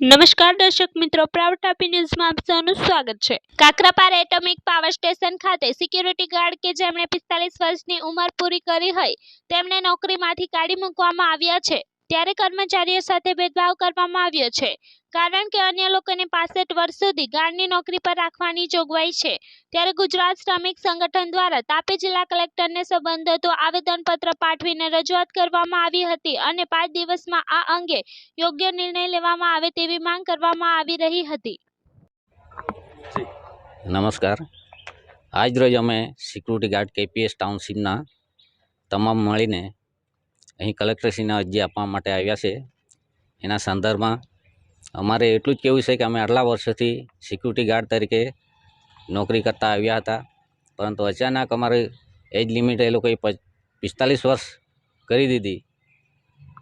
નમસ્કાર દર્શક મિત્રો પ્રાઉડ ટાપી ન્યૂઝમાં આપ સૌનું સ્વાગત છે. કાકરાપાર એટોમિક પાવર સ્ટેશન ખાતે સિક્યુરિટી ગાર્ડ કે જેમણે પિસ્તાલીસ વર્ષની ઉંમર પૂરી કરી હોય, તેમને નોકરીમાંથી કાઢી મૂકવામાં આવ્યા છે. ત્યારે કર્મચારીઓ સાથે ભેદભાવ કરવામાં આવ્યો છે. કારણ કે અન્ય લોકોને પાસઠ વર્ષ સુધી ગાર્ડની નોકરી પર રાખવાની જોગવાઈ છે. ત્યારે ગુજરાત શ્રમિક સંગઠન દ્વારા તાપી જિલ્લા કલેક્ટરને સંબંધિતો આવેદનપત્ર પાઠવીને રજૂઆત કરવામાં આવી હતી અને પાંચ દિવસમાં આ અંગે યોગ્ય નિર્ણય લેવામાં આવે તેવી માંગ કરવામાં આવી રહી હતી. નમસ્કાર. આજરોજ અમે સિક્યુરિટી ગાર્ડ કેપીએસ ટાઉનશીપના તમામ મળીને અહીં કલેક્ટરશ્રીના અરજી આપવા માટે આવ્યા છે. એના સંદર્ભમાં અમારે એટલું જ કહેવું છે કે અમે આટલા વર્ષોથી સિક્યુરિટી ગાર્ડ તરીકે નોકરી કરતા આવ્યા હતા. પરંતુ અચાનક અમારી એજ લિમિટ એ લોકોએ પિસ્તાલીસ વર્ષ કરી દીધી.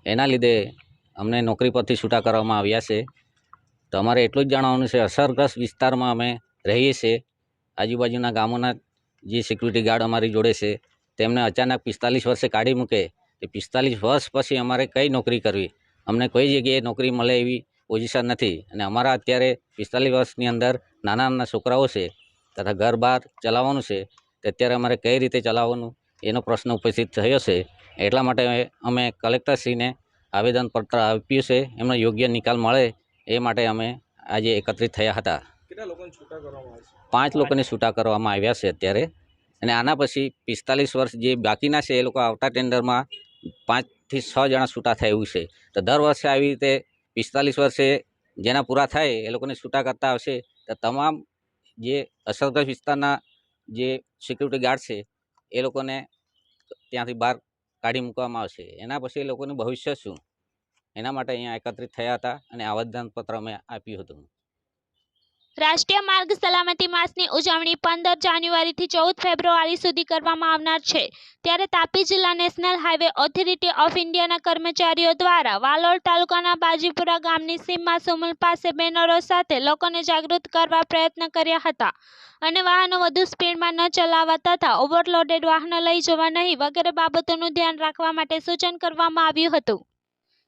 એના લીધે અમને નોકરી પરથી છૂટા કરવામાં આવ્યા છે. તો અમારે એટલું જ જાણવાનું છે, અસરગ્રસ્ત વિસ્તારમાં અમે રહીએ છીએ. આજુબાજુના ગામોના જે સિક્યુરિટી ગાર્ડ અમારી જોડે છે, તેમને અચાનક પિસ્તાલીસ વર્ષે કાઢી મૂકે તે પિસ્તાલીસ વર્ષ પછી અમારે કઈ નોકરી કરવી? અમને કોઈ જગ્યાએ નોકરી મળે એવી પોઝિશન નથી. અને અમારા અત્યારે પિસ્તાલીસ વર્ષની અંદર નાના નાના છોકરાઓ છે તથા ઘર બહાર ચલાવવાનું છે તે અત્યારે અમારે કઈ રીતે ચલાવવાનું? એનો પ્રશ્ન ઉપસ્થિત થયો છે. એટલા માટે અમે કલેક્ટરશ્રીને આવેદનપત્ર આપ્યું છે. એમનો યોગ્ય નિકાલ મળે એ માટે અમે આજે એકત્રિત થયા હતા. કેટલા લોકોને છૂટા કરવામાં આવશે પાંચ લોકોને છૂટા કરવામાં આવ્યા છે અત્યારે. અને આના પછી પિસ્તાલીસ વર્ષ જે બાકીના છે એ લોકો આવતા ટેન્ડરમાં પાંચથી છ જણા છૂટા થાય એવું છે. તો દર વર્ષે આવી રીતે પિસ્તાલીસ વર્ષે જેના પૂરા થાય એ લોકોને છૂટા કરતા આવશે. તો તમામ જે અસરગ્રસ્ત વિસ્તારના જે સિક્યુરિટી ગાર્ડ છે, એ લોકોને ત્યાંથી બહાર કાઢી મૂકવામાં આવશે. એના પછી એ લોકોનું ભવિષ્ય શું? એના માટે અહીંયા એકત્રિત થયા હતા અને આવેદનપત્ર અમે આપ્યું હતું. રાષ્ટ્રીય માર્ગ સલામતી માસની ઉજવણી પંદર જાન્યુઆરીથી ચૌદ ફેબ્રુઆરી સુધી કરવામાં આવનાર છે. ત્યારે તાપી જિલ્લા નેશનલ હાઈવે ઓથોરિટી ઓફ ઇન્ડિયાના કર્મચારીઓ દ્વારા વાલોડ તાલુકાના બાજીપુરા ગામની સીમમાં સુમુલ પાસે બેનરો સાથે લોકોને જાગૃત કરવા પ્રયત્ન કર્યા હતા અને વાહનો વધુ સ્પીડમાં ન ચલાવવા તથા ઓવરલોડેડ વાહનો લઈ જવા નહીં વગેરે બાબતોનું ધ્યાન રાખવા માટે સૂચન કરવામાં આવ્યું હતું.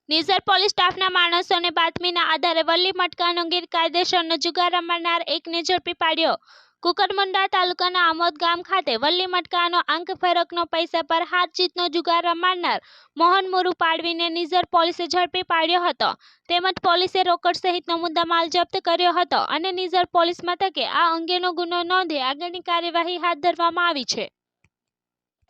નિઝર પોલીસ સ્ટાફના માણસોને બાતમીના આધારે વલ્લી મટકાનો ગેરકાયદેસરનો જુગાર રમાનાર એકને ઝડપી પાડ્યો. કુકરમુંડા તાલુકાના આમોદ ગામ ખાતે વલ્લી મટકાનો આંક ફેરકનો પૈસા પર જીતનો જુગાર રમાડનાર મોહન મોરુ પાડવીને નિઝર પોલીસે ઝડપી પાડ્યો હતો. તેમજ પોલીસે રોકડ સહિતનો મુદ્દામાલ જપ્ત કર્યો હતો અને નિઝર પોલીસ મથકે આ અંગેનો ગુનો નોંધી આગળની કાર્યવાહી હાથ ધરવામાં આવી છે.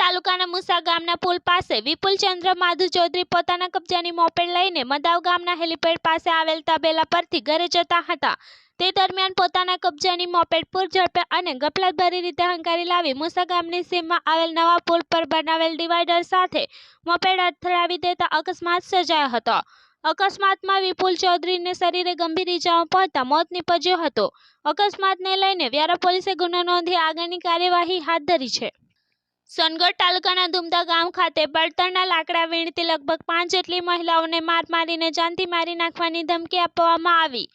તાલુકાના મુસા ગામના પુલ પાસે વિપુલ ચંદ્ર માધુ ચૌધરી પોતાના કબજાની મોપેડ લઈને મદાવ ગામના હેલીપેડ પાસે આવેલ તબેલા પરથી ઘરે જતા હતા. તે દરમિયાન પોતાના કબજાની મોપેડ પૂર ઝડપે અને ગફલતભરી રીતે હંકારી લાવી મુસા ગામની સીમમાં આવેલ નવા પુલ પર બનાવેલ ડિવાઈડર સાથે મોપેડ અથડાવી દેતા અકસ્માત સર્જાયો હતો. અકસ્માતમાં વિપુલ ચૌધરીને શરીરે ગંભીર ઇજાઓ પહોંચતા મોત નીપજ્યો હતો. અકસ્માતને લઈને વ્યારા પોલીસે ગુનો નોંધી આગળની કાર્યવાહી હાથ ધરી છે. સોનગઢ તાલુકાના ધુમદા ગામ ખાતે બળતણના લાકડા વીણતી લગભગ પાંચ જેટલી મહિલાઓને માર મારીને જાનથી મારી નાખવાની ધમકી આપવામાં આવી.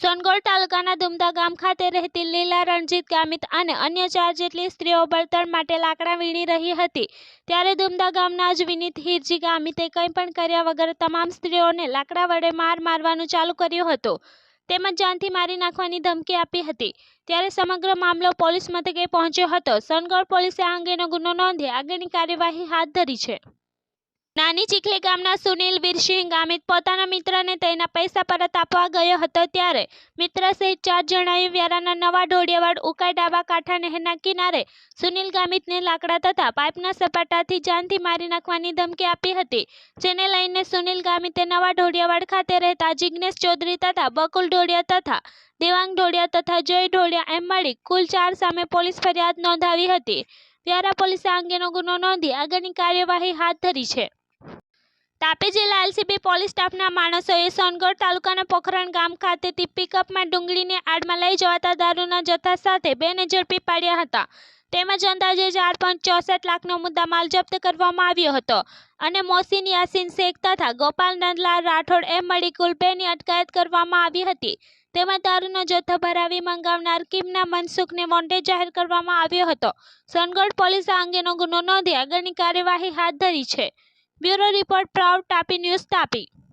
સોનગઢ તાલુકાના ધુમદા ગામ ખાતે રહેતી લીલા રણજીત ગામિત અને અન્ય ચાર જેટલી સ્ત્રીઓ બળતણ માટે લાકડા વીણી રહી હતી. ત્યારે દુમદા ગામના જ વિનીત હિરજી ગામિતે કંઈ પણ કર્યા વગર તમામ સ્ત્રીઓને લાકડા વડે માર મારવાનું ચાલુ કર્યું હતું. તેમજ જાનથી મારી નાખવાની ધમકી આપી હતી. ત્યારે સમગ્ર મામલો પોલીસ મથકે પહોંચ્યો હતો. સનગઢ પોલીસે આ અંગેનો ગુનો નોંધી આગળની કાર્યવાહી હાથ ધરી છે. નાની ચીખલી ગામના સુનિલ વીરસિંહ ગામિત પોતાના મિત્રને તેના પૈસા પરત આપવા ગયો હતો ત્યારે મિત્ર સહિત ચાર જણાએ વ્યારાના નવા ઢોળિયાવાડ, ઉકાઈ, ડાબા કાંઠા નહેરના કિનારે સુનિલ ગામિતને લાકડા તથા પાઇપના સપાટાથી જાનથી મારી નાખવાની ધમકી આપી હતી, જેને લઈને સુનિલ ગામિતે નવા ઢોળિયાવાડ ખાતે રહેતા જિગ્નેશ ચૌધરી તથા બકુલ ઢોળિયા તથા દેવાંગ ઢોળિયા તથા જય ઢોળિયા એમ મળી કુલ ચાર સામે પોલીસ ફરિયાદ નોંધાવી હતી. વ્યારા પોલીસે આ અંગેનો ગુનો નોંધી આગળની કાર્યવાહી હાથ ધરી છે. તાપી જિલ્લા એલસીબી પોલીસ સ્ટાફના માણસોએ સોનગઢ તાલુકાના પોખરણ ગામ ખાતેથી પિકઅપમાં ડુંગળીને આડમાં લઈ જવાતા દારૂના જથ્થા સાથે બેને ઝડપી પાડ્યા હતા. તેમજ અંદાજે ચાર પોઈન્ટ ચોસઠ લાખનો મુદ્દામાલ જપ્ત કરવામાં આવ્યો હતો. અને મોસીન યાસીન શેખ તથા ગોપાલ નંદલાલ રાઠોડ એમ મળી કુલ બેની અટકાયત કરવામાં આવી હતી. તેમાં દારૂનો જથ્થો ભરાવી મંગાવનાર કિમના મનસુખને વોન્ટેડ જાહેર કરવામાં આવ્યો હતો. સોનગઢ પોલીસે અંગેનો ગુનો નોંધી આગળની કાર્યવાહી હાથ ધરી છે. Bureau report proud Tapi news Tapi